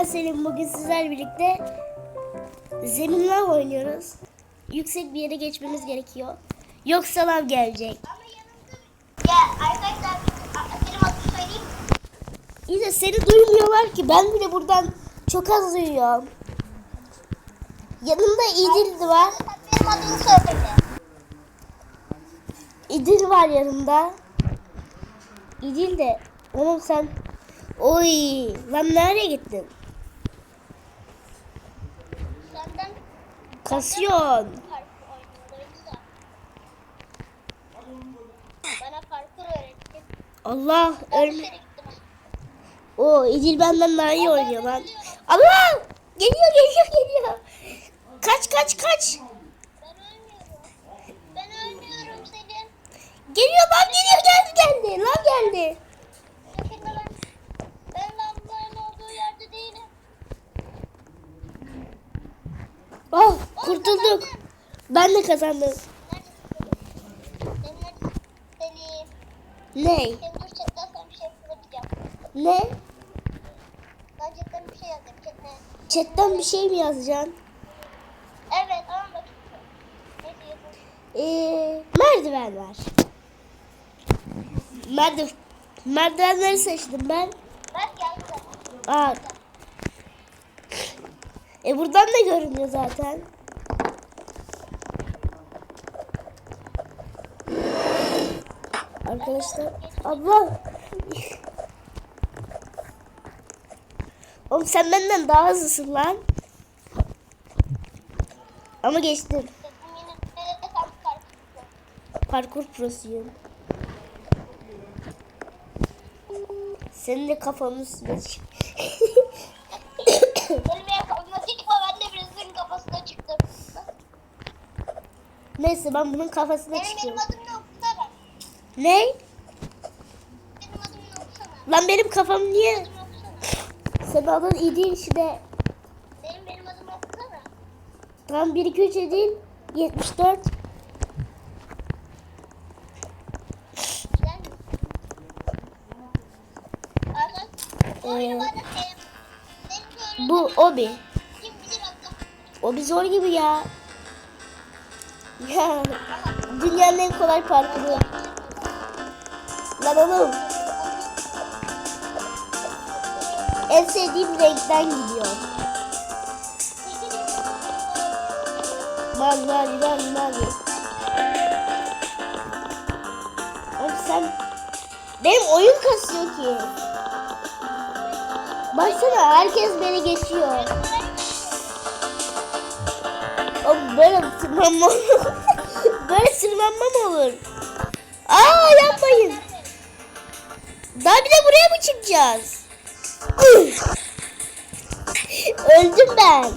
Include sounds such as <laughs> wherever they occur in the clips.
ben Selim. Bugün sizler birlikte zeminler oynuyoruz. Yüksek bir yere geçmemiz gerekiyor. Yoksa lav gelecek. Ya arkadaşlar benim adımı söyleyeyim. mi? İyi de seni duymuyorlar ki. Ben bile buradan çok az duyuyorum. Yanımda İdil var. Benim adımı söyle. İdil var yanımda. İdil de. Oğlum sen. Oy. Lan nereye gittin? Kasıyorsun. Allah ölme. O İdil benden daha iyi oynuyor lan. Allah! Geliyor geliyor geliyor. Kaç kaç kaç. Ben ölmüyorum. Ben ölmüyorum Selim. Geliyor lan geliyor geldi geldi. Lan geldi. Kurtulduk. Ben de kazandım. Ne? Şey. Ne? Ben chatten bir şey yazdım. Chatten. Chatten bir şey mi yazacaksın? Evet ama bak. Ee, merdiven var. Merdiv merdivenleri seçtim ben. Bak geldi. Aa. E buradan da görünüyor zaten. Arkadaşlar abla. Oğlum sen benden daha hızlısın lan. Ama geçtim. Parkur prosuyum. Senin de kafanın üstüne çık. Neyse ben bunun kafasına çıkıyorum. Ne. Lan benim kafam niye? Senin adın İdil işte. Benim benim adım okusana. Tam 1 2 3 İdil. 74. Güzel mi? Arkadaş. Bu oyunu Ee, Bu Obi. Obi zor gibi ya. Ya <laughs> dünyanın en kolay parkuru. Lan oğlum. En sevdiğim renkten gidiyor. Mavi mavi mavi mavi. Oğlum sen... Benim oyun kasıyor ki. Baksana herkes beni geçiyor. Oğlum böyle tırmanma <laughs> Böyle tırmanma olur? Aa yapmayın. Daha bir de buraya mı çıkacağız? Öldüm ben.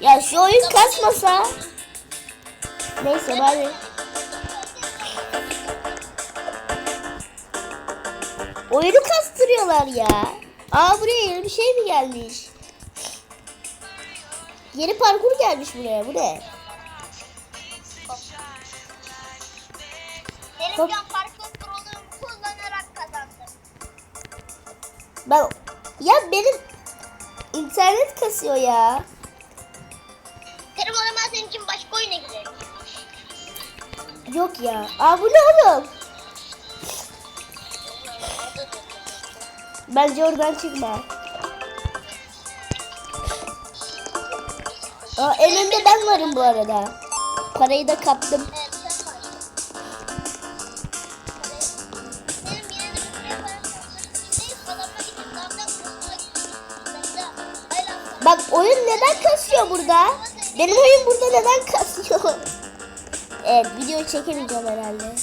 Ya şu oyun kasmasa. Neyse bari. Oyunu kastırıyorlar ya. Aa buraya yeni bir şey mi gelmiş? Yeni parkur gelmiş buraya. Bu ne? Senin Ben ya benim internet kasıyor ya. Senin o zaman senin için başka oyuna girelim. Yok ya. Aa bu ne oğlum? Bence oradan çıkma. Aa, en önde ben varım bu arada. Parayı da kaptım. Bak oyun neden kasıyor burada? Benim oyun burada neden kasıyor? <laughs> Evet video çekemeyeceğim herhalde.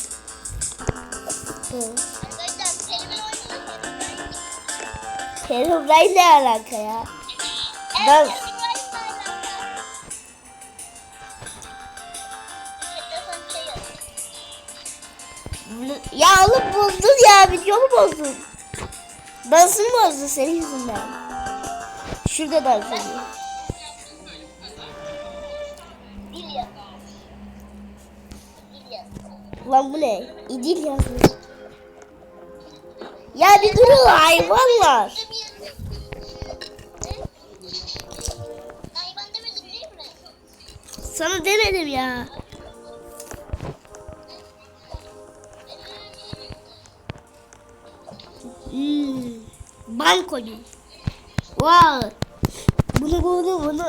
Herobrine ne alaka ya? Ben- şey. Ya oğlum bozdun ya videomu bozdun. Dansımı bozdu senin yüzünden. Şurada dans ediyor. Lan bu ne? İdil yazmış. Ya bir durun hayvanlar. Sana demedim ya. Hmm, bankoyu. Wow. Bunu bunu bunu.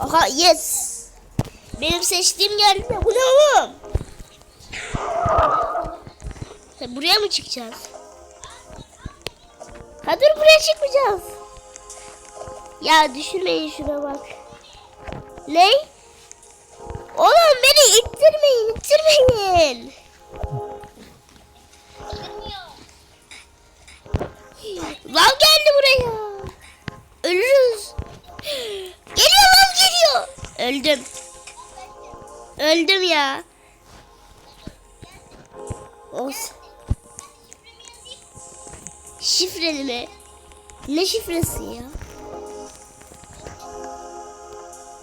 Aha yes. Benim seçtiğim geldi. Bu ne oğlum? Buraya mı çıkacağız? Ha dur buraya çıkmayacağız. Ya düşürmeyin şuna bak. Ne? Oğlum beni ittirmeyin, ittirmeyin. Şifreli mi? Ne şifresi ya?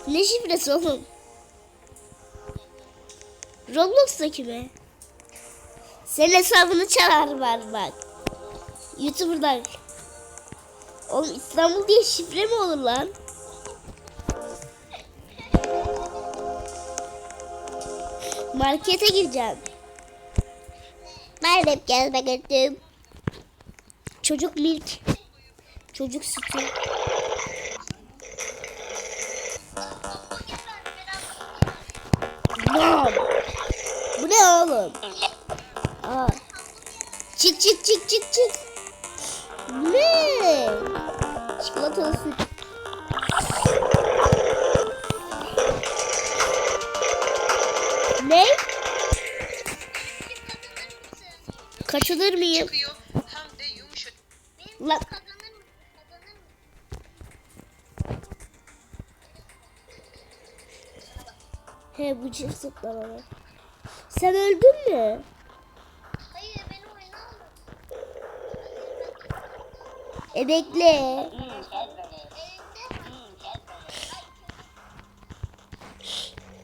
Ne şifresi oğlum? Roblox'taki mi? Senin hesabını çalar var bak. YouTuber'dan. Oğlum İstanbul diye şifre mi olur lan? Markete gireceğim. Ben de gezmek ettim. Çocuk milk. Çocuk sütü. Lan. Bu ne oğlum? Aa. Çık çık çık çık çık. Ne? Çikolatalı süt. Ne? Kaçılır mıyım? çıkıyor bu çift zıplamalı. Sen öldün mü? Hayır beni oyuna alın. E bekle.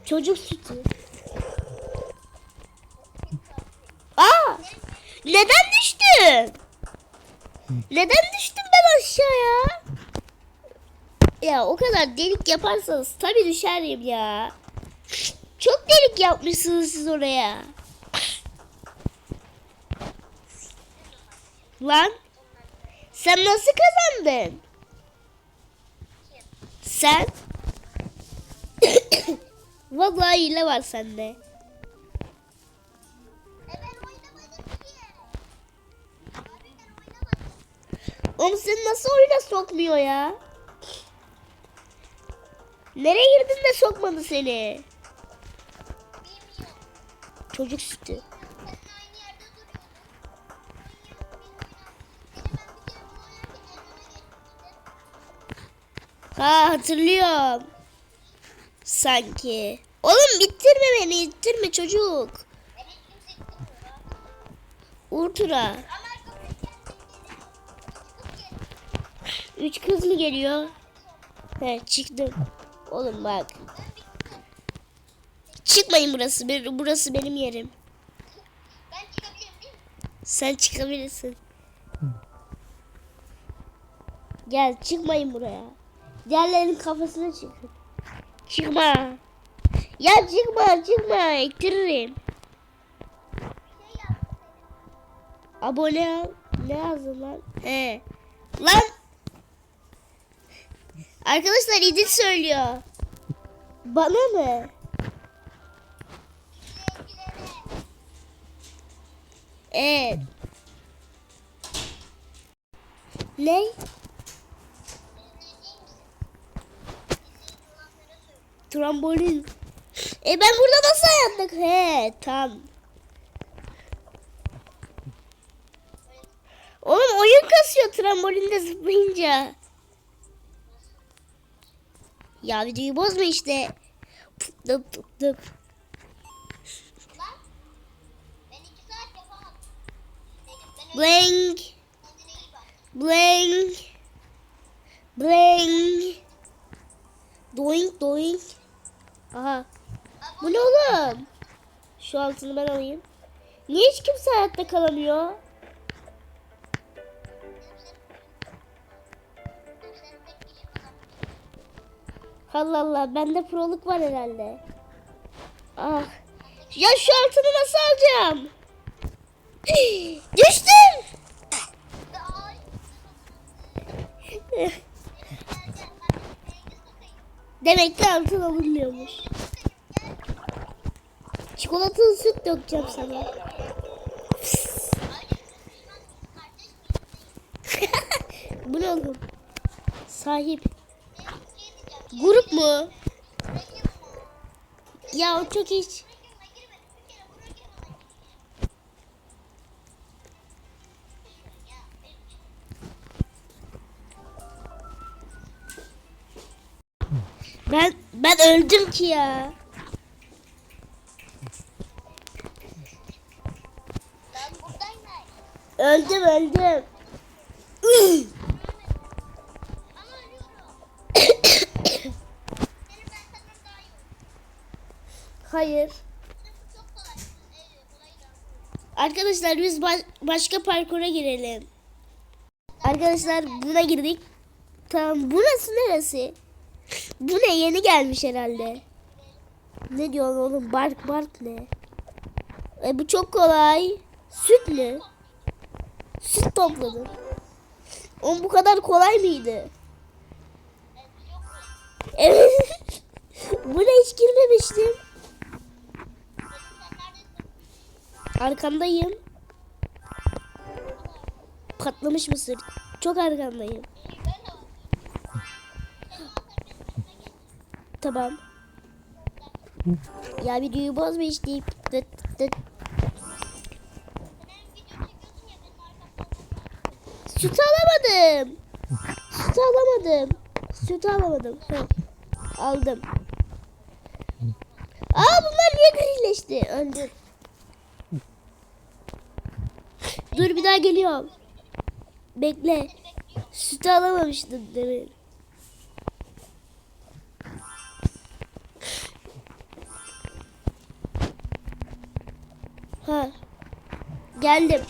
Çocuk sütü. Aa! Neden düştün? Neden düştüm ben aşağıya? Ya o kadar delik yaparsanız tabii düşerim ya. Çok delik yapmışsınız siz oraya. Lan sen nasıl kazandın? Sen? <coughs> Vallahi hile var sende. Oğlum seni nasıl oyuna sokmuyor ya? Nereye girdin de sokmadı seni? Elime geçmişti. Ha hatırlıyorum. Sanki. Oğlum bittirme beni, ittirme çocuk. Gel. Üç kız mı geliyor? He çıktım. Oğlum bak. Çıkmayın burası. Burası benim yerim. Ben çıkabilirim değil mi? Sen çıkabilirsin. Gel çıkmayın buraya. Diğerlerinin kafasına çıkın. Çıkma. Ya çıkma çıkma. Şey yap. Abone ol. Ne yazdın lan? He. Lan. Arkadaşlar İdil söylüyor. Bana mı? Evet. Ne? Trambolin. E ben burada nasıl hayatta? He tam. Oğlum oyun kasıyor trambolinde zıplayınca. Ya videoyu bozma işte. Tıp tıp tıp Bak. Blank. Blank. Doink doink. Aha. Bu ne oğlum? Şu altını ben alayım. Niye hiç kimse hayatta kalamıyor? Allah Allah bende proluk var herhalde. Ah. Ya şu altını nasıl alacağım? Demek ki altın alınmıyormuş. Çikolatalı süt dökeceğim sana. <laughs> Bu ne oğlum? Sahip. Grup mu? Ya o çok hiç. Ben ben öldüm ki ya. Ben buradayım. Öldüm öldüm. Hayır. Arkadaşlar biz baş- başka parkura girelim. Arkadaşlar buna girdik. Tamam burası neresi? Bu ne yeni gelmiş herhalde. Ne diyorsun oğlum bark bark ne? E bu çok kolay. Süt mü? Süt topladım. Oğlum bu kadar kolay mıydı? Evet. <laughs> Buna hiç girmemiştim. Arkandayım. Patlamış mısır. Çok arkandayım. Tamam. Ya videoyu bozma işte. Dıt dıt. Süt alamadım. Süt alamadım. Süt alamadım. Aldım. Aa bunlar niye grilleşti? Öldüm. Dur bir daha geliyorum. Bekle. Sütü alamamıştım demin. Geldim.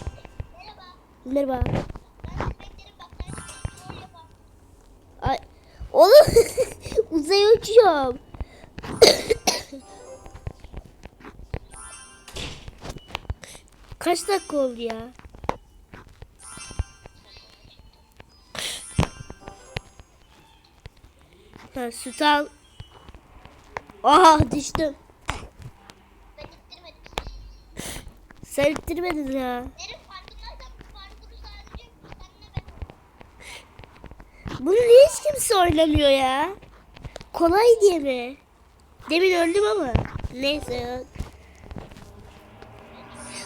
Merhaba. Merhaba. Ay. Oğlum <laughs> uzaya uçuyorum. <coughs> Kaç dakika oldu ya? Ha, süt al. Aha düştüm. Ben ittirmedim. Sen ittirmedin ya. Bunu niye hiç kimse oynamıyor ya? Kolay diye mi? Demin öldüm ama. Neyse.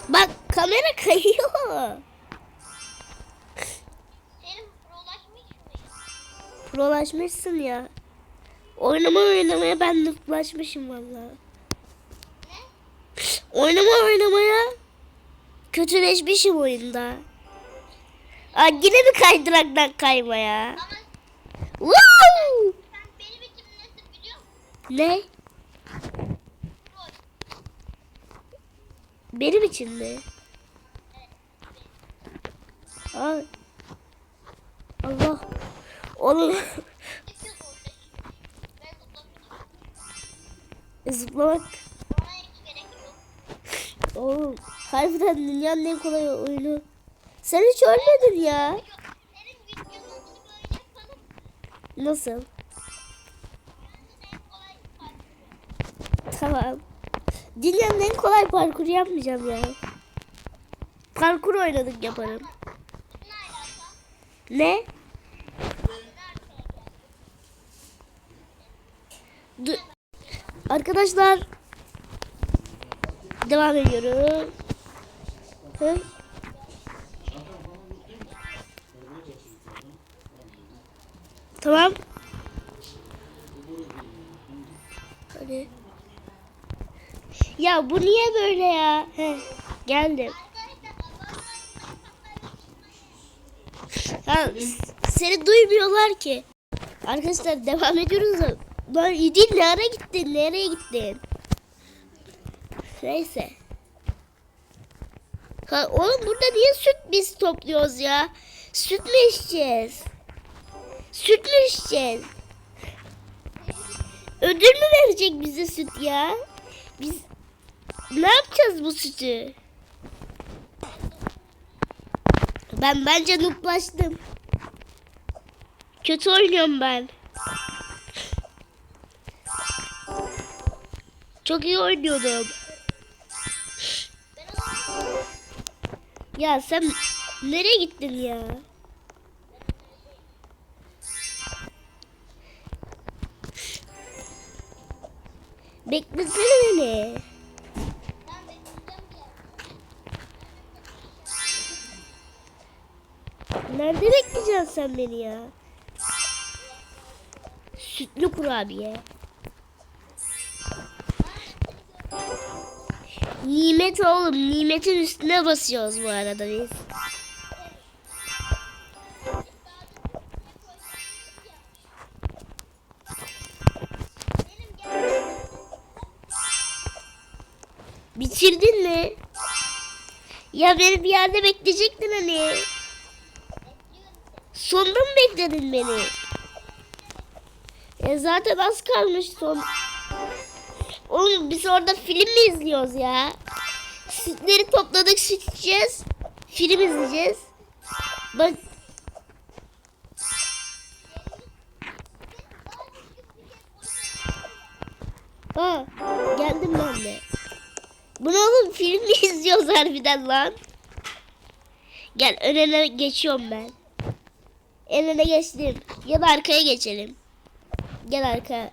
Bak kamera kayıyor. Prolaşmışsın ya. Oynama oynamaya ben nıflaşmışım valla. Ne? Oynama oynamaya kötüleşmişim oyunda. Aa, yine mi kaydıraktan kayma ya? Ama Wow! Ne? Benim için mi? Aa. Allah. Oğlum <laughs> zıplamak. Oğlum harbiden dünyanın en kolay oyunu. Sen hiç ölmedin ya. Nasıl? Tamam. Dünyanın en kolay parkuru yapmayacağım ya. Parkur oynadık yaparım. Ne? Dur. Arkadaşlar devam ediyoruz. Tamam. Hadi. Ya bu niye böyle ya? Heh, geldim. Ha, seni duymuyorlar ki. Arkadaşlar devam ediyoruz. Lan İdil nereye gittin? Nereye gittin? Neyse. Oğlum burada niye süt biz topluyoruz ya? Süt mü içeceğiz? Süt mü içeceğiz? Ödül mü verecek bize süt ya? Biz ne yapacağız bu sütü? Ben bence nuplaştım. Kötü oynuyorum ben. Çok iyi oynuyordum. Ya sen nereye gittin ya? Beklesene beni. Nerede bekleyeceksin sen beni ya? Sütlü kurabiye. Nimet oğlum. Nimetin üstüne basıyoruz bu arada biz. Bitirdin mi? Ya beni bir yerde bekleyecektin hani. Sonda mı bekledin beni? E zaten az kalmış son. Oğlum biz orada film mi izliyoruz ya? Sütleri topladık süt içeceğiz. Film izleyeceğiz. Bak Ha, geldim ben de. Bu ne oğlum film mi izliyoruz harbiden lan? Gel önüne geçiyorum ben. En öne geçtim. Ya da arkaya geçelim. Gel arka.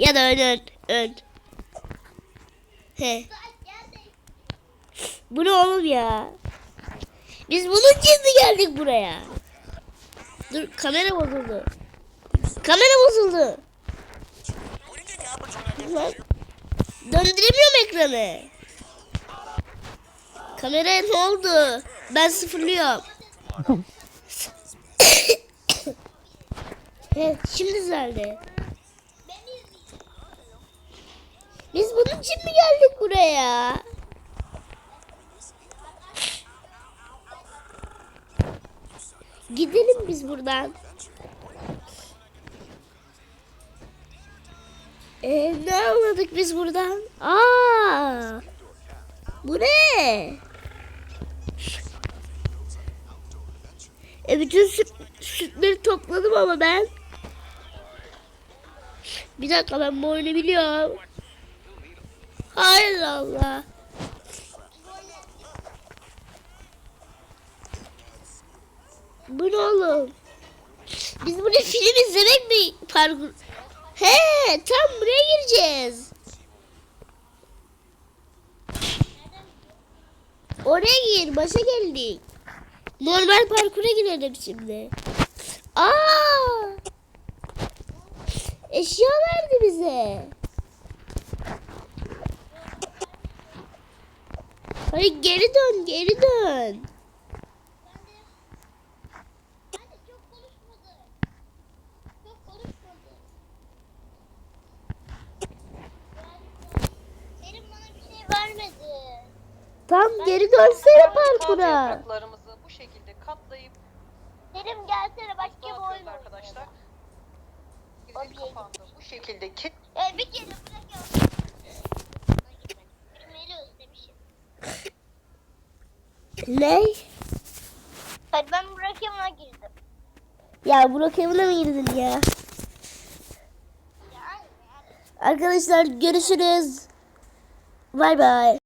Ya da ön ön ön. He. Bu ne oğlum ya? Biz bunun için mi geldik buraya? Dur kamera bozuldu. Kamera bozuldu. Lan. Döndüremiyorum ekranı. Kameraya ne oldu? Ben sıfırlıyorum. <laughs> evet, şimdi düzeldi. Biz bunun için mi geldik buraya? Gidelim biz buradan. Ee, ne anladık biz buradan? Aa! Bu ne? E bütün süt, sütleri topladım ama ben. Bir dakika ben bu oyunu biliyorum. Hayır Allah. Bu ne oğlum? Biz burada film izlemek mi parkur? He, tam buraya gireceğiz. Oraya gir, başa geldik. Normal parkura girelim şimdi. Aa! Eşya verdi bize. Hayır geri dön, geri dön. Ben de çok konuşmadı. Çok konuşmadı. Senin bana bir şey vermedi. Tam geri dönsene parkura. bu şekilde katlayıp Selim gelsene başka bir oyun arkadaşlar. Bu şekilde ke- Ee, bir kere bırakıyorum. Ne? Hadi ben bırakayım ona girdim. Ya Burak evine mi girdin ya? Arkadaşlar görüşürüz. Bay bay.